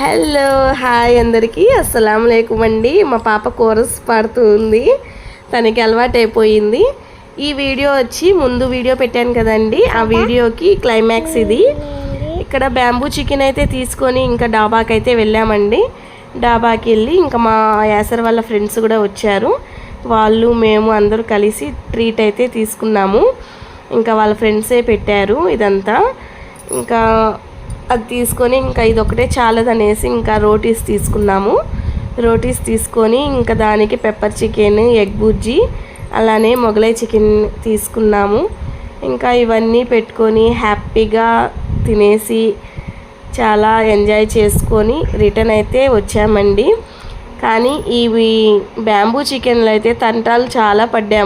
Hello hi అందరికీ. అస్సలం లేకుం అండి. మా పాప కోరస్ పాడుతూ ఉంది తనకి అలవాటు అయిపోయింది ఈ వీడియో వచ్చి ముందు వీడియో పెట్టాను కదండి. ఆ వీడియోకి క్లైమాక్స్ ఇది. ఇక్కడ బ్యాంబూ చికెన్ అయితే తీసుకొని ఇంకా డాబాకి అయితే వెళ్ళామండి. డాబాకి వెళ్ళి ఇంకా మా యాసర్ వాళ్ళ ఫ్రెండ్స్ కూడా వచ్చారు. వాళ్ళు మేము అందరూ కలిసి ట్రీట్ అయితే తీసుకున్నాము. ఇంకా వాళ్ళ ఫ్రెండ్సే పెట్టారు ఇదంతా. ఇంకా అది తీసుకొని ఇంకా ఇది ఒకటే చాలదనేసి ఇంకా రోటీస్ తీసుకున్నాము. రోటీస్ తీసుకొని ఇంకా దానికి పెప్పర్ చికెన్ ఎగ్ బుజ్జి అలానే మొగలై చికెన్ తీసుకున్నాము. ఇంకా ఇవన్నీ పెట్టుకొని హ్యాపీగా తినేసి చాలా ఎంజాయ్ చేసుకొని రిటర్న్ అయితే వచ్చామండి. కానీ ఇవి బ్యాంబూ చికెన్లు అయితే తంటాలు చాలా పడ్డాము.